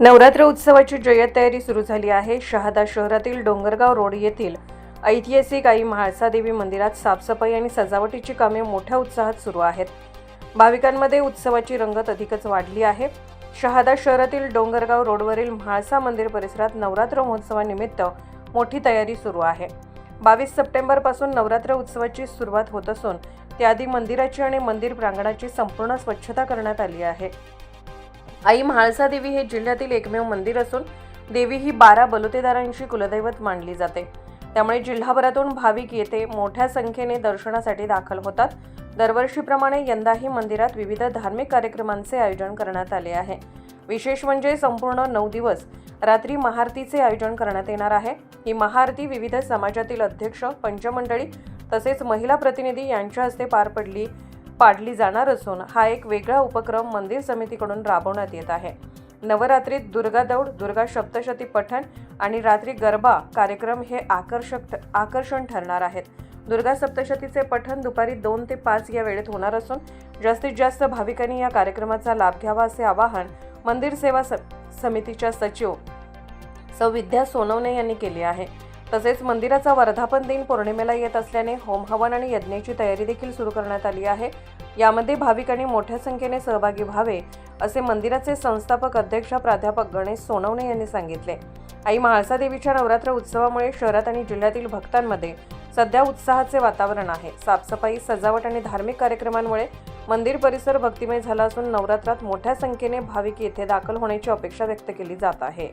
नवरात्र उत्सवाची जय्यत तयारी सुरू झाली आहे. शहादा शहरातील डोंगरगाव रोड येथील ऐतिहासिक आई म्हाळसादेवी मंदिरात साफसफाई आणि सजावटीची कामे मोठ्या उत्साहात सुरू आहेत. भाविकांमध्ये उत्सवाची रंगत अधिकच वाढली आहे. शहादा शहरातील डोंगरगाव रोडवरील म्हाळसा मंदिर परिसरात नवरात्र महोत्सवानिमित्त मोठी तयारी सुरू आहे. बावीस सप्टेंबरपासून नवरात्र उत्सवाची सुरुवात होत असून त्याआधी मंदिराची आणि मंदिर प्रांगणाची संपूर्ण स्वच्छता करण्यात आली आहे. आई म्हाळसा देवी हे जिल्ह्यातील एकमेव मंदिर असून देवी ही बारा बलुतेदारांची कुलदैवत मानली जाते. त्यामुळे जिल्हाभरातून भाविक येथे मोठ्या संख्येने दर्शनासाठी दाखल होतात. दरवर्षीप्रमाणे यंदाही मंदिरात विविध धार्मिक कार्यक्रमांचे आयोजन करण्यात आले आहे. विशेष म्हणजे संपूर्ण नऊ दिवस रात्री महाआरतीचे आयोजन करण्यात येणार आहे. ही महाआरती विविध समाजातील अध्यक्ष पंचमंडळी तसेच महिला प्रतिनिधी यांच्या हस्ते पार पडली. पाडली जाणार असून हा एक वेगळा उपक्रम मंदिर समितीकडून राबवण्यात येत आहे. नवरात्रीत दुर्गा दौड दुर्गा सप्तशती पठण आणि रात्री गरबा कार्यक्रम हे आकर्षक आकर्षण ठरणार आहेत. दुर्गा सप्तशतीचे पठण दुपारी दोन ते पाच या वेळेत होणार असून जास्तीत जास्त भाविकांनी या कार्यक्रमाचा लाभ घ्यावा असे आवाहन मंदिर सेवा स- समितीच्या सचिव सौ विद्या सोनवणे यांनी केली आहे. तसेच मंदिराचा वर्धापन दिन पौर्णिमेला येत असल्याने होम हवन आणि यज्ञाची तयारी देखील सुरू करण्यात आली आहे. यामध्ये भाविकांनी मोठ्या संख्येने सहभागी व्हावे असे मंदिराचे संस्थापक अध्यक्ष प्राध्यापक गणेश सोनवणे यांनी सांगितले. आई म्हाळसा देवीच्या नवरात्र उत्सवामुळे शहरात आणि जिल्ह्यातील भक्तांमध्ये सध्या उत्साहाचे वातावरण आहे. साफसफाई सजावट आणि धार्मिक कार्यक्रमांमुळे मंदिर परिसर भक्तिमय झाला असून नवरात्रात मोठ्या संख्येने भाविक येथे दाखल होण्याची अपेक्षा व्यक्त केली जात आहे.